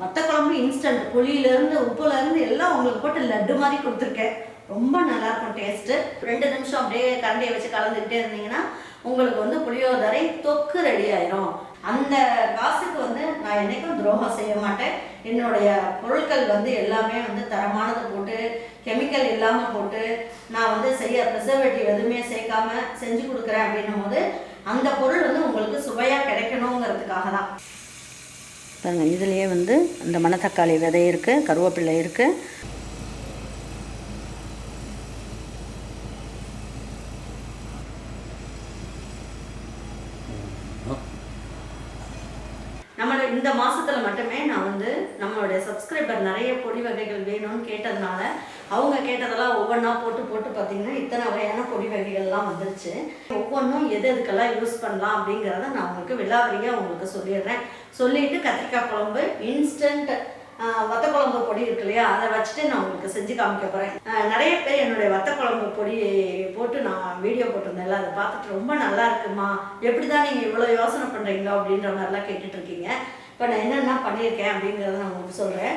மற்ற குழம்பு இன்ஸ்டன்ட் புளியிலேருந்து உப்புலேருந்து எல்லாம் உங்களுக்கு போட்டு லட்டு மாதிரி கொடுத்துருக்கேன். ரொம்ப நல்லா இருக்கும் டேஸ்ட்டு ரெண்டு நிமிஷம் அப்படியே கரண்டியை வச்சு கலந்துக்கிட்டே இருந்தீங்கன்னா உங்களுக்கு வந்து புளியோதரை தொக்கு ரெடி ஆயிரும். அந்த காசுக்கு வந்து நான் என்னைக்கும் துரோகம் செய்ய மாட்டேன். என்னுடைய பொருட்கள் வந்து எல்லாமே வந்து தரமானது போட்டு கெமிக்கல் இல்லாமல் போட்டு நான் வந்து செய்ய ப்ரிசர்வேட்டிவ் எதுவுமே சேர்க்காம செஞ்சு கொடுக்குறேன் அப்படின்னும் போது அந்த பொருள் வந்து உங்களுக்கு சுவையாக கிடைக்கணுங்கிறதுக்காக தான் பாருங்கள் இதுலேயே வந்து இந்த மணத்தக்காளி விதை இருக்குது கருவேப்பிலை இருக்குது நம்மளோட இந்த மாசத்துல மட்டுமே நான் வந்து நம்மளுடைய சப்ஸ்கிரைபர் நிறைய பொடி வகைகள் வேணும்னு கேட்டதுனால அவங்க கேட்டதெல்லாம் ஒவ்வொன்றா போட்டு போட்டு பார்த்தீங்கன்னா இத்தனை வகையான பொடி வகைகள்லாம் வந்துருச்சு. ஒவ்வொன்றும் எது எதுக்கெல்லாம் யூஸ் பண்ணலாம் அப்படிங்கிறத நான் உங்களுக்கு விலாவரியாக உங்களுக்கு சொல்லிடுறேன். சொல்லிட்டு கத்திரிக்காய் குழம்பு இன்ஸ்டன்ட் வத்த குழம்பு பொடி இருக்கு இல்லையா? அதை வச்சுட்டு நான் உங்களுக்கு செஞ்சு காமிக்க போகிறேன் நிறைய பேர் என்னுடைய வத்த குழம்பு பொடி போட்டு நான் வீடியோ போட்டிருந்தேன்ல அதை பார்த்துட்டு ரொம்ப நல்லா இருக்குமா? எப்படி தான் நீங்கள் இவ்வளோ யோசனை பண்ணுறீங்க அப்படின்ற மாதிரிலாம் கேட்டுட்ருக்கீங்க இப்போ நான் என்னென்ன பண்ணியிருக்கேன் அப்படிங்கிறத நான் உங்களுக்கு சொல்கிறேன்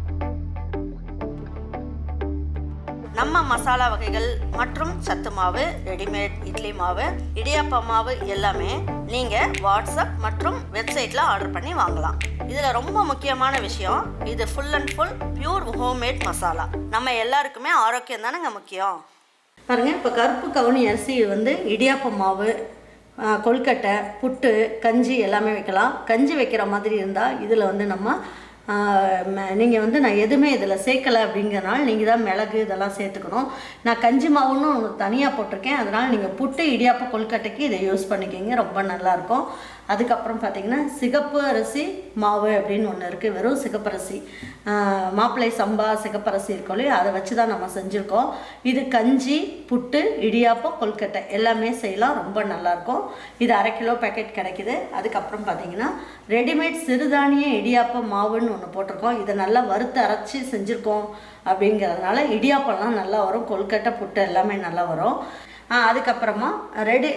நம்ம மசாலா வகைகள் மற்றும் சத்து மாவு ரெடிமேட் இட்லி மாவு இடியாப்ப மாவு எல்லாமே நீங்கள் வாட்ஸ்அப் மற்றும் வெப்சைட்டில் ஆர்டர் பண்ணி வாங்கலாம். இதில் ரொம்ப முக்கியமான விஷயம் இது full and full pure homemade masala நம்ம எல்லாருக்குமே ஆரோக்கியம் தானேங்க முக்கியம்? பாருங்கள் இப்போ கருப்பு கவுனி அரிசி வந்து இடியாப்ப மாவு ஆ, கொழுக்கட்டை புட்டு கஞ்சி எல்லாமே வைக்கலாம். கஞ்சி வைக்கிற மாதிரி இருந்தால் இதில் வந்து நம்ம நீங்கள் வந்து நான் எதுவுமே இதில் சேர்க்கலை அப்படிங்கிறனால நீங்கள் தான் மிளகு இதெல்லாம் சேர்த்துக்கணும். நான் கஞ்சி மாவுன்னு ஒன்று தனியாக போட்டிருக்கேன். அதனால் நீங்கள் புட்டு இடியாப்ப கொல்கட்டைக்கு இதை யூஸ் பண்ணிக்கிங்க. ரொம்ப நல்லாயிருக்கும். அதுக்கப்புறம் பார்த்தீங்கன்னா சிகப்பு அரிசி மாவு அப்படின்னு ஒன்று இருக்குது வெறும் சிகப்பரிசி மாப்பிள்ளை சம்பா சிகப்பரிசி இருக்கும் இல்லையா? அதை வச்சு தான் நம்ம செஞ்சுருக்கோம். இது கஞ்சி புட்டு இடியாப்பம் கொல்கட்டை எல்லாமே செய்யலாம். ரொம்ப நல்லாயிருக்கும். இது அரை கிலோ பேக்கெட் கிடைக்குது. அதுக்கப்புறம் பார்த்தீங்கன்னா ரெடிமேட் சிறுதானிய இடியாப்ப மாவுன்னு ஒன்று போட்டிருக்கோம். இதை நல்லா வறுத்து அரைச்சி செஞ்சுருக்கோம் அப்படிங்கிறதுனால இடியாப்பம்லாம் நல்லா வரும். கொல்கட்டை புட்டு எல்லாமே நல்லா வரும். அதுக்கப்புறமா ரெடி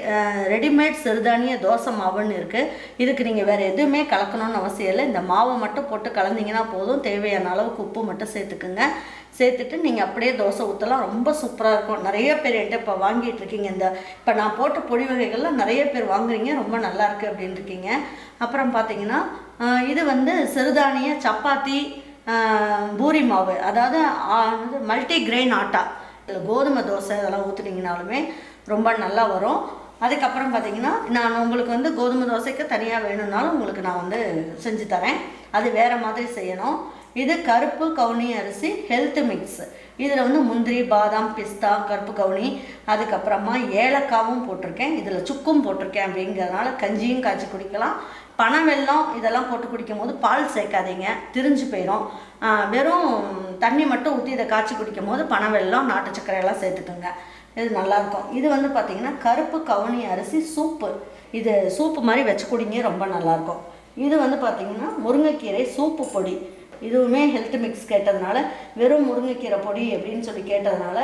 ரெடிமேட் சிறுதானிய தோசை மாவுன்னு இருக்குது இதுக்கு நீங்கள் வேறு எதுவுமே கலக்கணும்னு அவசியம் இல்லை. இந்த மாவை மட்டும் போட்டு கலந்தீங்கன்னா போதும். தேவையான அளவுக்கு உப்பு மட்டும் சேர்த்துக்குங்க. சேர்த்துட்டு நீங்கள் அப்படியே தோசை ஊற்றலாம் ரொம்ப சூப்பராக இருக்கும். நிறைய பேர் என்கிட்ட இப்போ வாங்கிட்டு இருக்கீங்க. இந்த இப்போ நான் போட்ட பொடி வகைகள்லாம் நிறைய பேர் வாங்குறீங்க. ரொம்ப நல்லா இருக்கு அப்படின்னு இருக்கீங்க. அப்புறம் பார்த்தீங்கன்னா இது வந்து சிறுதானிய சப்பாத்தி பூரி மாவு. அதாவது மல்டி கிரெயின் ஆட்டா. இதில் கோதுமை தோசை இதெல்லாம் ஊற்றுனீங்கனாலுமே ரொம்ப நல்லா வரும். அதுக்கப்புறம் பார்த்தீங்கன்னா நான் உங்களுக்கு வந்து கோதுமை தோசைக்கு தனியாக வேணும்னாலும் உங்களுக்கு நான் வந்து செஞ்சு தரேன். அது வேறு மாதிரி செய்யணும். இது கருப்பு கவுனி அரிசி ஹெல்த் மிக்ஸ் இதில் வந்து முந்திரி பாதாம் பிஸ்தா கருப்பு கவுனி அதுக்கப்புறமா ஏலக்காவும் போட்டிருக்கேன். இதில் சுக்கும் போட்டிருக்கேன் அப்படிங்கிறதுனால கஞ்சியும் காய்ச்சி குடிக்கலாம். பனை வெல்லம் இதெல்லாம் போட்டு குடிக்கும் போது பால் சேர்க்காதீங்க திரிஞ்சு போயிடும் வெறும் தண்ணி மட்டும் ஊற்றி இதை காய்ச்சி குடிக்கும் போது பனை வெல்லம் நாட்டு சர்க்கரையெல்லாம் சேர்த்துக்கோங்க. இது நல்லாயிருக்கும் இது வந்து பார்த்திங்கன்னா கருப்பு கவுனி அரிசி சூப்பு. இது சூப்பு மாதிரி வச்சு குடிங்க ரொம்ப நல்லாயிருக்கும் இது வந்து பார்த்திங்கன்னா முருங்கைக்கீரை சூப்பு பொடி. இதுவுமே ஹெல்த் மிக்ஸ் கேட்டதுனால வெறும் முருங்கைக்கீரை பொடி அப்படின்னு சொல்லி கேட்டதுனால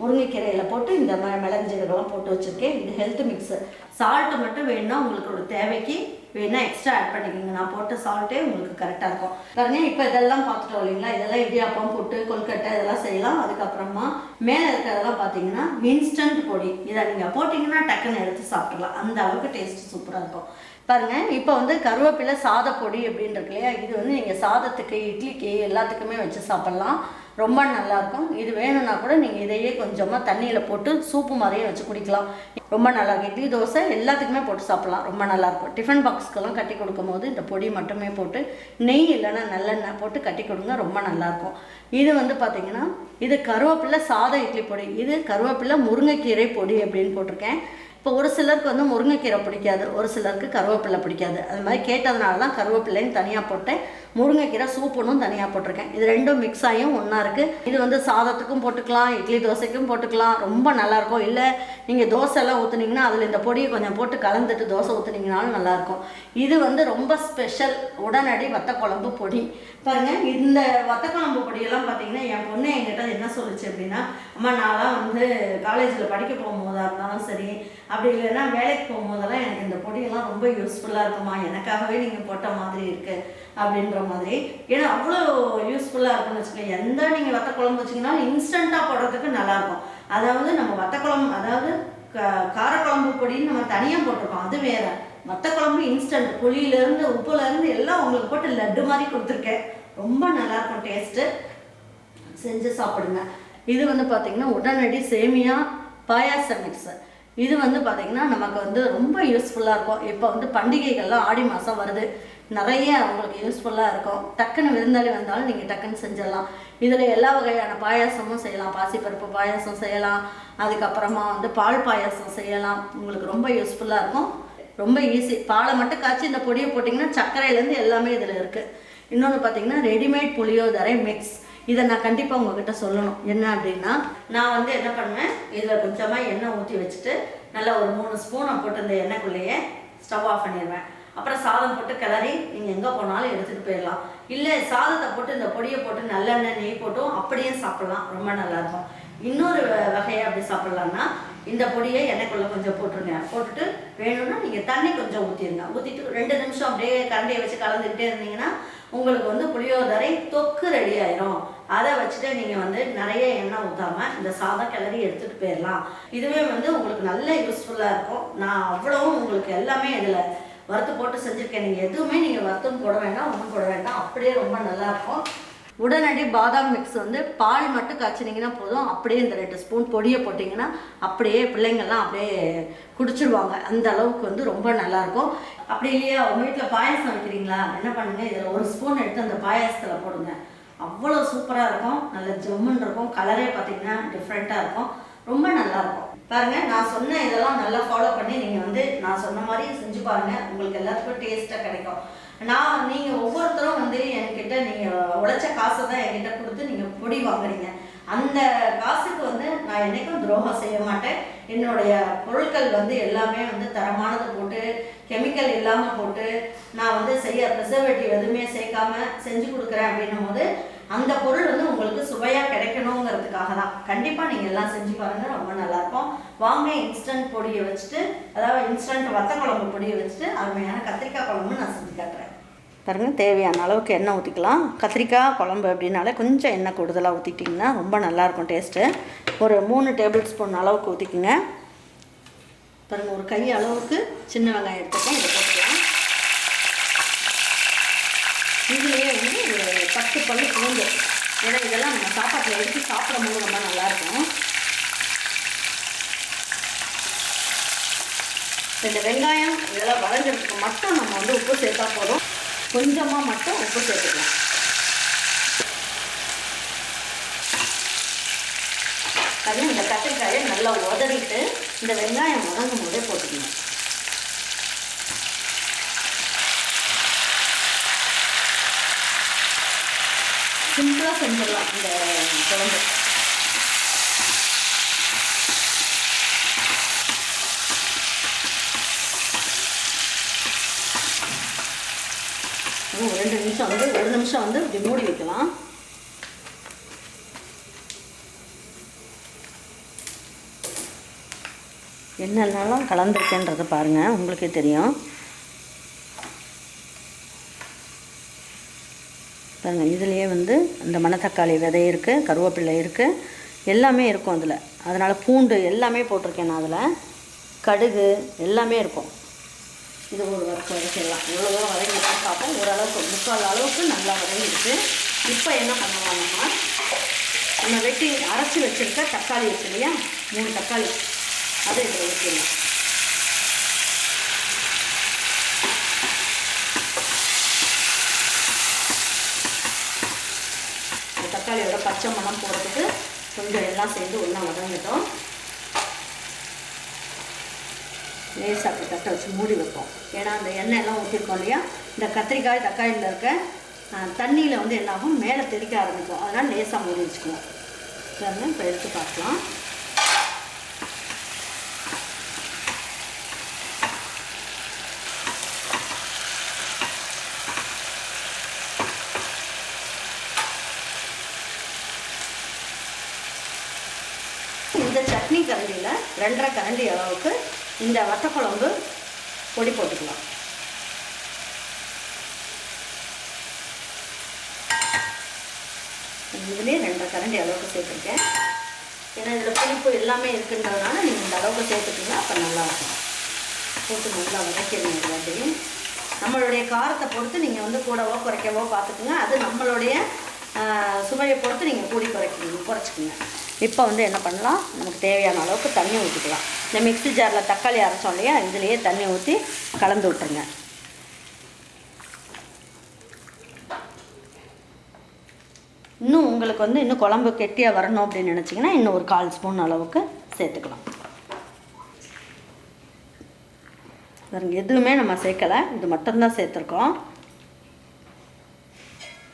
முருங்கைக்கீரையில் போட்டு இந்த ம மிளகு போட்டு வச்சுருக்கேன். இது ஹெல்த் மிக்ஸு. சால்ட்டு மட்டும் வேணும்னா உங்களுக்கு தேவைக்கு வேணால் எக்ஸ்ட்ரா ஆட் பண்ணிக்கோங்க. நான் போட்ட சால்ட்டே உங்களுக்கு கரெக்டாக இருக்கும். பாருங்க இப்போ இதெல்லாம் பார்த்துட்டோம் இல்லைங்களா? இதெல்லாம் இடியாப்பம் புட்டு கொல்கட்டை இதெல்லாம் செய்யலாம். அதுக்கப்புறமா மேலே இருக்கிறதெல்லாம் பார்த்தீங்கன்னா இன்ஸ்டன்ட் பொடி. இதை நீங்கள் போட்டிங்கன்னா டக்குன்னு எடுத்து சாப்பிட்றலாம் அந்த அளவுக்கு டேஸ்ட் சூப்பராக இருக்கும். பாருங்கள் இப்போ வந்து கருவேப்பிலை சாத பொடி அப்படின்னு இருக்கு இல்லையா? இது வந்து நீங்கள் சாதத்துக்கு இட்லிக்கு எல்லாத்துக்குமே வச்சு சாப்பிட்லாம். ரொம்ப நல்லாயிருக்கும். இது வேணும்னா கூட நீங்கள் இதையே கொஞ்சமாக தண்ணியில் போட்டு சூப்பு மாதிரியே வச்சு குடிக்கலாம். ரொம்ப நல்லாயிருக்கும் இட்லி தோசை எல்லாத்துக்குமே போட்டு சாப்பிட்லாம். ரொம்ப நல்லாயிருக்கும் டிஃபன் பாக்ஸ்க்கெல்லாம் கட்டி கொடுக்கும் போது இந்த பொடி மட்டுமே போட்டு நெய் இல்லைன்னா நல்லெண்ணெய் போட்டு கட்டி கொடுங்க ரொம்ப நல்லாயிருக்கும் இது வந்து பார்த்திங்கன்னா இது கருவேப்பிலை சாத இட்லி பொடி. இது கருவேப்பிலை முருங்கைக்கீரை பொடி அப்படின்னு போட்டிருக்கேன். இப்போ ஒரு சிலருக்கு வந்து முருங்கைக்கீரை பிடிக்காது ஒரு சிலருக்கு கருவேப்பிலை பிடிக்காது. அது மாதிரி கேட்டதுனால தான் கருவேப்பிலைன்னு தனியாக போட்டேன். முருங்கைக்கீரை சூப்புனும் தனியாக போட்டிருக்கேன். இது ரெண்டும் மிக்ஸ் ஆகியும் ஒன்றா இருக்குது இது வந்து சாதத்துக்கும் போட்டுக்கலாம் இட்லி தோசைக்கும் போட்டுக்கலாம். ரொம்ப நல்லாயிருக்கும் இல்லை நீங்கள் தோசைலாம் ஊற்றுனீங்கன்னா அதில் இந்த பொடியை கொஞ்சம் போட்டு கலந்துட்டு தோசை ஊற்றுனீங்கனாலும் நல்லாயிருக்கும் இது வந்து ரொம்ப ஸ்பெஷல் உடனடி வத்த குழம்பு பொடி. பாருங்கள் இந்த வத்தக்குழம்பு பொடியெல்லாம் பார்த்தீங்கன்னா என் பொண்ணு என்கிட்ட என்ன சொல்லுச்சு அப்படின்னா அம்மா நான்லாம் வந்து காலேஜில் படிக்க போகும்போதா இருந்தாலும் சரி அப்படி இல்லைன்னா வேலைக்கு போகும்போதெல்லாம் எனக்கு இந்த பொடியெல்லாம் ரொம்ப யூஸ்ஃபுல்லாக இருக்குமா? எனக்காகவே நீங்கள் போட்ட மாதிரி இருக்குது அப்படின்ற மாதிரி. ஏன்னா அவ்வளோ யூஸ்ஃபுல்லாக இருக்குன்னு வச்சுக்கோங்க. எந்த நீங்கள் வத்த குழம்பு வச்சிங்கன்னா இன்ஸ்டண்ட்டாக போடுறதுக்கு நல்லாயிருக்கும். அதாவது நம்ம வத்த குழம்பு அதாவது க காரக்குழம்பு பொடின்னு நம்ம தனியாக போட்டிருக்கோம். அது வேற. வத்த குழம்பு இன்ஸ்டன்ட் புளியிலேருந்து உப்புலேருந்து எல்லாம் உங்களுக்கு போட்டு லட்டு மாதிரி கொடுத்துருக்கேன். ரொம்ப நல்லாயிருக்கும் டேஸ்ட்டு செஞ்சு சாப்பிடுங்க. இது வந்து பார்த்திங்கன்னா உடனடி சேமியா பாயாசம் மிக்சர் இது வந்து பார்த்திங்கன்னா நமக்கு வந்து ரொம்ப யூஸ்ஃபுல்லாக இருக்கும். இப்போ வந்து பண்டிகைகள்லாம் ஆடி மாதம் வருது. நிறைய உங்களுக்கு யூஸ்ஃபுல்லாக இருக்கும். டக்குன்னு விருந்தாளி வந்தாலும் நீங்கள் டக்குன்னு செஞ்சிடலாம். இதில் எல்லா வகையான பாயாசமும் செய்யலாம். பாசிப்பருப்பு பாயாசம் செய்யலாம். அதுக்கப்புறமா வந்து பால் பாயாசம் செய்யலாம். உங்களுக்கு ரொம்ப யூஸ்ஃபுல்லாக இருக்கும். ரொம்ப ஈஸி பாலை மட்டும் காய்ச்சி இந்த பொடியை போட்டிங்கன்னா சர்க்கரையிலேருந்து எல்லாமே இதில் இருக்குது இன்னொன்று பார்த்தீங்கன்னா ரெடிமேட் புளியோதரை மிக்ஸ் இதை நான் கண்டிப்பாக உங்ககிட்ட சொல்லணும். என்ன அப்படின்னா நான் வந்து என்ன பண்ணுவேன்? இதில் கொஞ்சமாக எண்ணெய் ஊற்றி வச்சுட்டு நல்லா ஒரு மூணு ஸ்பூனை போட்டு இந்த எண்ணெய்க்குள்ளேயே ஸ்டவ் ஆஃப் பண்ணிடுவேன். அப்புறம் சாதம் போட்டு கிளறி நீங்கள் எங்கே போனாலும் எடுத்துகிட்டு போயிடலாம். இல்லை சாதத்தை போட்டு இந்த பொடியை போட்டு நல்லெண்ணெய் நெய் போட்டும் அப்படியே சாப்பிட்லாம். ரொம்ப நல்லாயிருக்கும் இன்னொரு வ- வகையை அப்படி சாப்பிட்லான்னா இந்த பொடியை எண்ணெய்க்குள்ளே கொஞ்சம் போட்டுருங்க. போட்டுட்டு வேணும்னா நீங்கள் தண்ணி கொஞ்சம் ஊற்றிடுங்க ஊற்றிட்டு ரெண்டு நிமிஷம் அப்படியே கரண்டியை வச்சு கலந்துக்கிட்டே இருந்தீங்கன்னா உங்களுக்கு வந்து புளியோதரை தொக்கு ரெடி ஆயிரும். அதை வச்சுட்டு நீங்கள் வந்து நிறைய எண்ணெய் ஊற்றாம இந்த சாதம் கிளறி எடுத்துகிட்டு போயிடலாம். இதுவே வந்து உங்களுக்கு நல்ல யூஸ்ஃபுல்லாக இருக்கும். நான் அவ்வளவும் உங்களுக்கு எல்லாமே இதில் வறுத்து போட்டு செஞ்சுருக்கேன். நீங்கள் எதுவுமே நீங்கள் வறுத்தும் போட வேண்டாம் ஒன்றும் போட வேண்டாம். அப்படியே ரொம்ப நல்லாயிருக்கும் உடனடி பாதாம் மிக்ஸ் வந்து பால் மட்டும் காய்ச்சினீங்கன்னா போதும். அப்படியே இந்த ரெண்டு ஸ்பூன் பொடியை போட்டிங்கன்னா அப்படியே பிள்ளைங்கள்லாம் அப்படியே குடிச்சிருவாங்க. அந்த அளவுக்கு வந்து ரொம்ப நல்லாயிருக்கும். அப்படி இல்லையா உங்கள் வீட்டில் பாயாசம் வைக்கிறீங்களா? என்ன பண்ணுங்க இதில் ஒரு ஸ்பூன் எடுத்து அந்த பாயாசத்தில் போடுங்க. அவ்வளோ சூப்பராக இருக்கும். நல்ல ஜம்முன்னு இருக்கும். கலரே பார்த்தீங்கன்னா டிஃப்ரெண்ட்டாக இருக்கும். ரொம்ப நல்லா இருக்கும் நான் சொன்ன இதெல்லாம் நல்லா ஃபாலோ பண்ணி நீங்கள் வந்து நான் சொன்ன மாதிரி செஞ்சு பாருங்கள் உங்களுக்கு எல்லாத்துக்கும் டேஸ்ட்டாக கிடைக்கும். நான் நீங்கள் ஒவ்வொருத்தரும் வந்து என்கிட்ட நீங்கள் உழைச்ச காசை தான் என்கிட்ட கொடுத்து நீங்கள் பொடி வாங்குறீங்க. அந்த காசுக்கு வந்து நான் என்றைக்கும் துரோகம் செய்ய மாட்டேன். என்னுடைய பொருட்கள் வந்து எல்லாமே வந்து தரமானது போட்டு கெமிக்கல் இல்லாமல் போட்டு நான் வந்து செய்ய ப்ரிசர்வேட்டிவ் எதுவுமே சேர்க்காம செஞ்சு கொடுக்குறேன் அப்படின்னும் போது அந்த பொருள் வந்து உங்களுக்கு சுவையாக கிடைக்கணுங்கிறதுக்காக தான். கண்டிப்பாக நீங்கள் எல்லாம் செஞ்சு பாருங்கள் ரொம்ப நல்லாயிருக்கும். வாங்க இன்ஸ்டன்ட் பொடியை வச்சுட்டு அதாவது இன்ஸ்டன்ட் வத்த குழம்பு பொடியை வச்சுட்டு அருமையான கத்திரிக்காய் குழம்பு நான் செஞ்சு காட்டுறேன். பாருங்க தேவையான அளவுக்கு எண்ணெய் ஊற்றிக்கலாம் கத்திரிக்காய் குழம்பு அப்படின்னாலே கொஞ்சம் எண்ணெய் கூடுதலாக ஊற்றிட்டிங்கன்னா ரொம்ப நல்லாயிருக்கும் டேஸ்ட்டு ஒரு மூணு டேபிள் ஸ்பூன் அளவுக்கு ஊற்றிக்குங்க பாருங்கள் ஒரு கை அளவுக்கு சின்ன வெங்காயம் எடுத்துக்கேன் இதை போட்டுக்கலாம் இதுலேயே வந்து ஒரு பத்து பல்லு பூண்டு ஏன்னா இதெல்லாம் நம்ம சாப்பாட்டில் எடுத்து சாப்பிடும்போது ரொம்ப நல்லாயிருக்கும். இந்த வெங்காயம் இதெல்லாம் வதங்கிறதுக்கு மட்டும் நம்ம வந்து உப்பு சேர்த்தா போதும். கொஞ்சமாக மட்டும் உப்பு சேர்த்துக்கலாம். அதுவும் இந்த கத்திரிக்காயை நல்லா உதறிட்டு இந்த வெங்காயம் உணங்கும் போதே போட்டுக்கணும். சிம்பிளாக செஞ்சிடலாம் இந்த குழம்பு. ரெண்டு நிமிஷம் வந்து ஒரு நிமிஷம் வந்து இப்படி மூடி வைக்கலாம். என்னென்னலாம் கலந்துருக்கேன்றதை பாருங்கள் உங்களுக்கே தெரியும். பாருங்கள் இதுலேயே வந்து இந்த மணத்தக்காளி விதை இருக்குது கருவேப்பிள்ளை இருக்குது எல்லாமே இருக்கும் அதில். அதனால் பூண்டு எல்லாமே போட்டிருக்கேன் நான் அதில். கடுகு எல்லாமே இருக்கும். இது ஒரு வறுத்து வதக்கிடலாம். எவ்வளோ தூரம் வதங்கிட்டு பார்ப்போம் ஓரளவுக்கு முக்கால் அளவுக்கு நல்லா வதங்கிருக்கு இப்போ என்ன பண்ணுவாங்கன்னா நம்ம? வெட்டி அரைச்சி வச்சுருக்க தக்காளி இருக்கு இல்லையா? மூணு தக்காளி. அதை இதில் ஊற்றிடலாம் இந்த தக்காளியோட பச்சை மணம் போகிறதுக்கு கொஞ்சம் எல்லாம் சேர்ந்து ஒன்றா வதங்கிட்டோம். லேசாக அப்படி தட்டை வச்சு மூடி வைப்போம். ஏன்னா அந்த எண்ணெய் எல்லாம் ஊற்றிருக்கோம் இல்லையா? இந்த கத்திரிக்காய் தக்காளியில் இருக்க தண்ணியில் வந்து என்னாகும் மேலே தெளிக்க ஆரம்பிக்கும். அதனால் லேசாக மூடி வச்சுக்குவோம். இப்போ எடுத்து பார்க்கலாம். இந்த சட்னி கரண்டியில் ரெண்டரை கரண்டி அளவுக்கு இந்த வத்தக்குழம்பு பொடி போட்டுக்கலாம். இதுலேயே ரெண்டரை கரண்டி அளவுக்கு சேர்த்துருக்கேன். ஏன்னா இதில் புளிப்பு எல்லாமே இருக்குன்றதுனால நீங்கள் இந்த அளவுக்கு சேர்த்துட்டிங்கன்னா அப்போ நல்லாயிருக்கும். போட்டு நல்லா வதக்கிடுங்க எல்லாத்தையும் நம்மளுடைய காரத்தை பொறுத்து நீங்கள் வந்து கூடவோ குறைக்கவோ பார்த்துக்குங்க. அது நம்மளுடைய சுவையை பொறுத்து நீங்கள் கூடி குறைக்கணும் குறைச்சிக்கோங்க. இப்போ வந்து என்ன பண்ணலாம்? நமக்கு தேவையான அளவுக்கு தண்ணி ஊற்றிக்கலாம் இந்த மிக்ஸி ஜாரில் தக்காளி அரைச்சோம் இல்லையா? இதுலேயே தண்ணி ஊற்றி கலந்து விட்டுருங்க. இன்னும் உங்களுக்கு வந்து இன்னும் குழம்பு கெட்டியாக வரணும் அப்படின்னு நினச்சிங்கன்னா இன்னும் ஒரு கால் ஸ்பூன் அளவுக்கு சேர்த்துக்கலாம். பாருங்க எதுவுமே நம்ம சேர்க்கலை. இது மட்டும்தான் சேர்த்துருக்கோம்.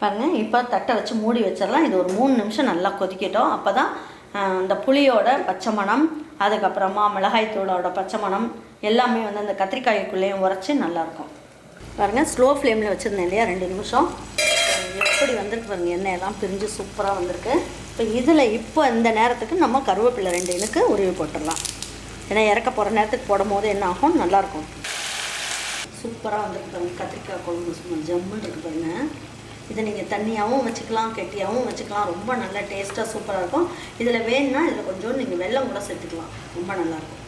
பாருங்கள் இப்போ தட்டை வச்சு மூடி வச்சிடலாம். இது ஒரு மூணு நிமிஷம் நல்லா கொதிக்கட்டும். அப்போ தான் அந்த புளியோட பச்சை மணம் அதுக்கப்புறமா மிளகாய் தூளோட பச்சை மணம் எல்லாமே வந்து அந்த கத்திரிக்காய்க்குள்ளேயும் உரைச்சி நல்லாயிருக்கும். பாருங்கள் ஸ்லோ ஃப்ளேமில் வச்சுருந்தேன் இல்லையா ரெண்டு நிமிஷம். எப்படி வந்திருக்கு பாருங்கள் எண்ணெய் எல்லாம் பிரிஞ்சு சூப்பராக வந்திருக்கு. இப்போ இதில் இப்போ இந்த நேரத்துக்கு நம்ம கருவேப்பிலை ரெண்டு இனுக்கு உருவி போட்டுடலாம். ஏன்னா இறக்க போகிற நேரத்துக்கு போடும் போது என்ன ஆகும்? நல்லாயிருக்கும். சூப்பராக வந்துருக்கு பாருங்கள் கத்திரிக்காய் குழம்பு சும்மா ஜம்முன்னு இருக்கு பாருங்கள் இதை நீங்கள் தண்ணியாகவும் வச்சுக்கலாம் கெட்டியாகவும் வச்சுக்கலாம். ரொம்ப நல்ல டேஸ்ட்டாக சூப்பராக இருக்கும். இதில் வேணும்னா இதில் கொஞ்சோண்டு நீங்கள் வெல்லம் கூட சேர்த்துக்கலாம். ரொம்ப நல்லாயிருக்கும்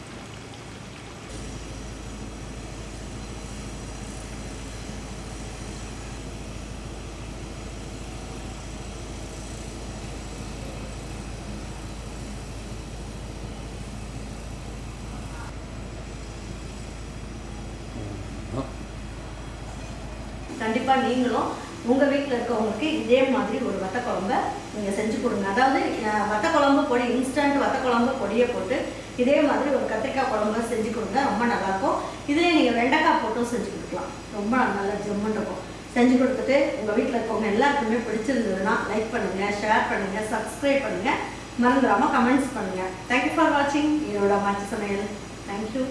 கண்டிப்பாக நீங்களும் உங்கள் வீட்டில் இருக்கவங்களுக்கு இதே மாதிரி ஒரு வத்த குழம்ப நீங்கள் செஞ்சு கொடுங்க. அதாவது வத்த குழம்பு பொடி இன்ஸ்டன்ட் வத்த குழம்பு பொடியை போட்டு இதே மாதிரி ஒரு கத்திரிக்காய் குழம்பு செஞ்சு கொடுங்க. ரொம்ப நல்லாயிருக்கும். இதுலேயே நீங்கள் வெண்டைக்காய் போட்டும் செஞ்சு கொடுக்கலாம். ரொம்ப நல்லா ஜம்முன்னு இருக்கும். செஞ்சு கொடுத்துட்டு உங்கள் வீட்டில் இருக்கவங்க எல்லாருக்குமே பிடிச்சிருந்ததுன்னா லைக் பண்ணுங்கள் ஷேர் பண்ணுங்கள் சப்ஸ்கிரைப் பண்ணுங்கள் மறந்துடாமல் கமெண்ட்ஸ் பண்ணுங்கள் தேங்க்யூ ஃபார் வாட்சிங் என்னோட மாற்றி சமையல். தேங்க்யூ